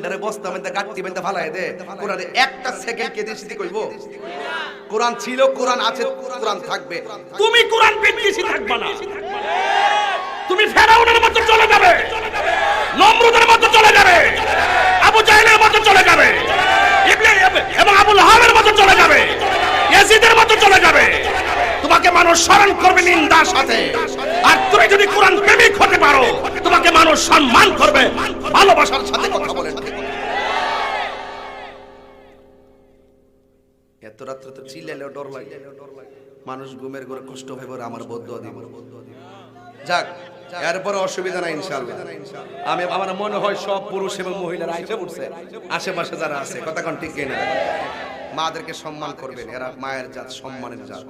কোরআনটারে বস্তা মধ্যে গাট্টি মধ্যে ফালাই দে। কোরআনে একটা সেকেন্ড কে দিছি কইব? কোরআন ছিল, কোরআন আছে, কোরআন থাকবে। তুমি কোরআন বিদ্বেষী থাকবে না। তুমি ফেরাউনের মতো চলে যাবে। নমরুদের মতো চলে যাবে। আবু জাহেলের মতো চলে যাবে। এবং আবুল হাবের মতো চলে যাবে। ইয়াজিদের মতো চলে যাবে। তোমাকে মানুষ স্মরণ করবে নিন্দার সাথে। আর তুমি যদি কোরআন প্রেমিক হতে পারো, তোমাকে মানুষ সম্মান করবে, ভালোবাসার সাথে কথা বলে। এত রাত্রে তো চিল্লাইলেও ডর লাগে। মানুষ ঘুমের ঘরে কষ্ট হয়ে পড়ে আমার বদ্ধ দিব। যাক, এরপরে অসুবিধা নাই ইনশাআল্লাহ। আমি, আমার মনে হয় সব পুরুষ এবং মহিলারা আইসে উঠছে আশেপাশে যারা আছে, কথা কোন ঠিক কিনা? মাদেরকে সম্মান করবেন, এরা মায়ের জাত, সম্মানের জাত।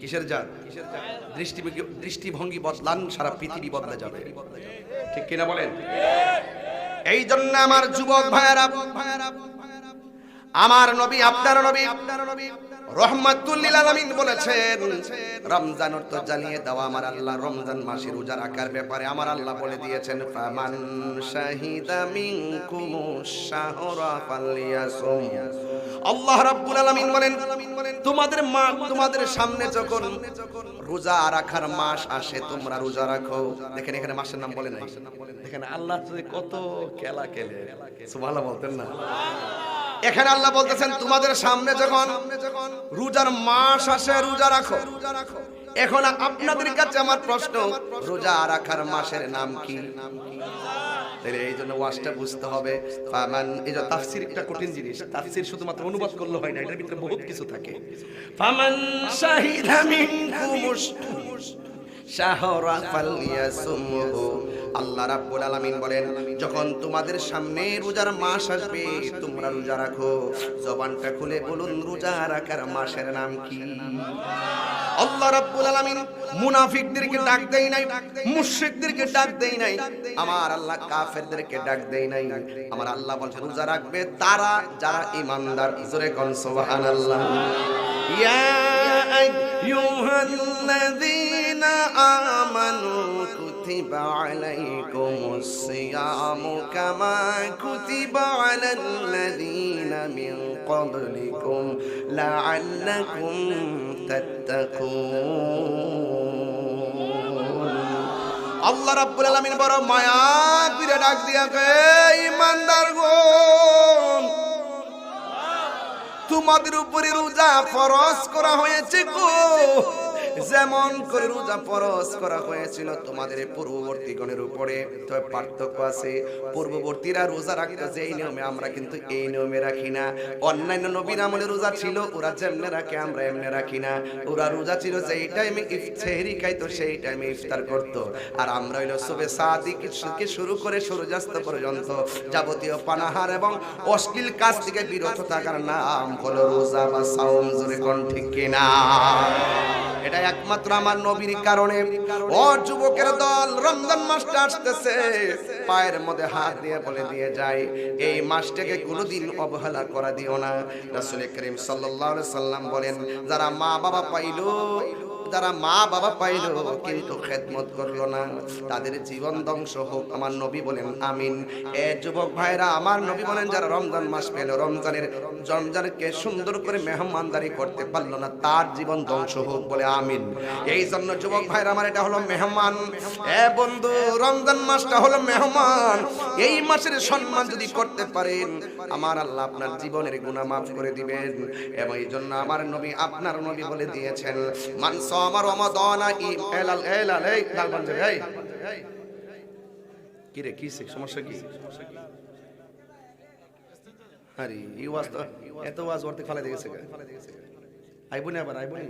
কিসের জাত? দৃষ্টিভঙ্গি দৃষ্টিভঙ্গি বদলান, সারা পৃথিবী বদলে যাবে। ঠিক কিনা বলেন? এই জন্য আমার যুবক ভাইয়েরা আমার নবী, আপনার নবী রহমাতুল্লিল আলামিন বলেছেন রমজানের তো জানিয়ে দাও আমার আল্লাহ, রমজান মাসের রোজা রাখার ব্যাপারে আমার আল্লাহ বলে দিয়েছেন, ফামান শাহিদা মিনকুম শাহরা ফালিয়াসুম। আল্লাহ রাব্বুল আলামিন বলেন, তোমাদের মা, তোমাদের সামনে যখন রোজা রাখার মাস আসে, তোমরা রোজা রাখো। দেখেন এখানে মাসের নাম বলে নাই। দেখেন আল্লাহ কত খেলা খেলে। সুবহানাল্লাহ বলতেন না। এখানে আল্লাহ বলতেছেন, তোমাদের সামনে যখন রোজার মাস আসে, রোজা রাখো। এখন আপনাদের কাছে আমার প্রশ্ন, রোজা রাখার মাসের নাম কি? তাহলে এই জন্য ওয়াজটা বুঝতে হবে। ফামান, এই যে তাফসির একটা কঠিন জিনিস, তাফসির শুধুমাত্র অনুবাদ করলে হয় না, এটার ভিতরে বহুত কিছু থাকে। ফামান শাহিদা মিনকুমুশ আল্লাহ রাব্বুল আলামিন বলেন, যখন তোমাদের সামনে রোজার মাস আসবে, তোমরা রোজা রাখো। জবানটা খুলে বলুন, রোজা রাখার মাসের নাম কি? আল্লাহ রাব্বুল আলামিন মুনাফিকদেরকে ডাক দেই নাই, মুশরিকদেরকে ডাক দেই নাই, আমার আল্লাহ কাফেরদেরকে ডাক দেই নাই। আমার আল্লাহ বলছে, রোজা রাখবে তারা যারা ঈমানদার। জোরে কোন, সুবহানাল্লাহ। ইয়া ক্বাবলিকুম লাআল্লাকুম তাত্তাকুন। আল্লাহ রাব্বুল আলামিন বড় মায়া করে ডাক দিয়া গো, তোমাদের উপরে রোজা ফরজ করা হয়েছে গো যেমন করে রোজা ফরজ করা হয়েছিল, তোমাদের পূর্ববর্তী গণের উপরে তবে পার্থক্য আছে। পূর্ববর্তীরা রোজা রাখতো যে এই নিয়মে আমরা কিন্তু এই নিয়মে রাখি না। অন্যান্য নবীন আমলে রোজা ছিল, ওরা যেমনে রাখে, আমরা এমনি রাখি না। ওরা রোজা ছিল যে এই টাইমে ইফতারি খাইতো, সেই টাইমে ইফতার করত। আর আমরা হইল সবে সাদি থেকে শুরু করে সূর্যাস্ত পর্যন্ত যাবতীয় পানাহার এবং অশ্লীল কাজ থেকে বিরত থাকার নাম হলো রোজা বা সাওম, জোরে কোন ঠিক কিনা? এটা একমাত্র আমার নবীর কারণে ও যুবকের দল রমজান মাসটা আসতেছে। পায়ের মধ্যে হাত দিয়ে বলে দিয়ে যায়, এই মাসটাকে কোনোদিন অবহেলা করা দিও না। রাসুল করিম আলাইহি সাল্লাম বলেন, যারা মা বাবা পাইলো যারা মা বাবা পাইলো, কিন্তু খেদমত করল না। তাদের জীবন ধ্বংস হোক, আমার নবী বলেন, আমিন। এ যুবক ভাইরা, আমার নবী বলেন, যারা রমজান মাস পেল, রমজানের রমজানকে সুন্দর করে মেহমানদারি করতে পারল না, তার জীবন ধ্বংস হোক বলে আমিন। এই জন্য যুবক ভাইরা, আমার এটা হলো মেহমান। এ বন্ধু, রমজান মাসটা হলো মেহমান। এই মাসের সম্মান যদি করতে পারেন, আমার আল্লাহ আপনার জীবনের গুণা মাফ করে দিবেন। এবং এই জন্য আমার নবী আপনার নবী বলে দিয়েছেন মানস আমার রমাদানা ই এলাল এলাল এই লালগঞ্জে এই। কি রে, কি সমস্যা কি? আরে, এই ওয়াজ তো, এত ওয়াজ ওরতে ফালাই দিয়ে গেছে আইবো না আবার, আইবো না।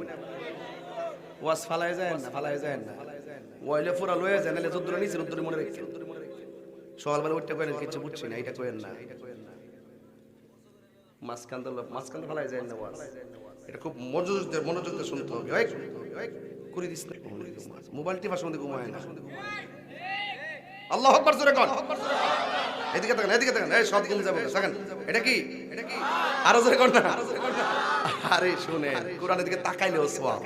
ওয়াজ ফালাই যায় না, ফালাই যায় না। ওয়াইলে পুরা লয়ে যায় নালে যদ্দুরা নিচে রদ্দুরে মনে রেখে। সকালবেলা উঠতে কয়েন কিছু বুঝছি না এটা কয়েন না। মাঝখান তো মাঝখান ফালাই যায় না ওয়াজ। এটা খুব মনোযোগ মনোযোগ দিয়ে শুনতে হবে। করে দিস মোবাইল ঘুমায় না। আল্লাহ আকবার, জোরে এদিকে তাকান এদিকে তাকান। এই, সব তাকান। এটা কি? আরও না। আরে শুনে কোরআনের দিকে তাকাইলেও সওয়াব।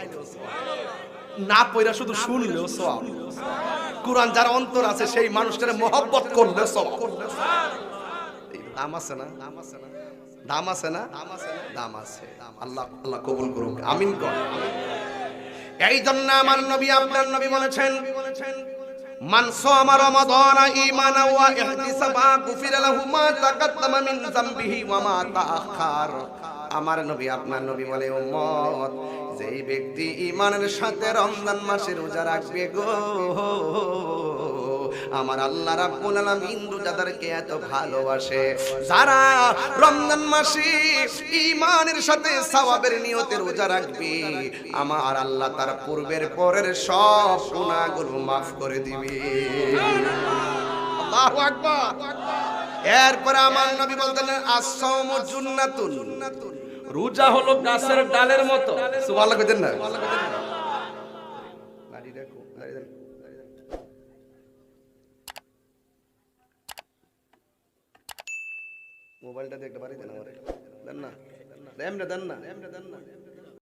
না পয়রা শুধু শুনলেও সওয়াব। কোরআন যার অন্তর আছে, সেই মানুষটারে মহব্বত করলে সওয়াব। দাম আছে না দাম আছে না? দাম আছে না? দাম আছে আল্লাহ আল্লাহ কবুল করুক। আমিন কর। এই জন্য আমার নবী, আপনার নবী বলেছেন, মান সামা রমাদান ঈমানা ওয়া ইহতিসাবা, গুফিরা লাহু মা তাকাদ্দামা মিন যামবিহি ওয়া মা তাআখার। আমার নবী, আপনার নবী বলে, উম্মত, যেই ব্যক্তি ঈমানের সাথে রমজান মাসে রোজা রাখবে গো আমার আল্লাহ রাব্বুল আলামিন রোজাদারকে এত ভালোবাসে। যারা রমজান মাসে ঈমানের সাথে সওয়াবের নিয়তে রোজা রাখবে আমার আল্লাহ তার পূর্বের পরের সব গুনাহগুলো মাফ করে দিবে। আল্লাহু আকবার। এরপরে আমার নবী বলতেন আসামু জুন্নাতুন। রোজা হলো গাছের ডালের মতো। সুবহানাল্লাহ কইতেন না। মোবাইলটা দেখতে পারি দেন আমারে দেন না? দেন না? দেন না দেন না?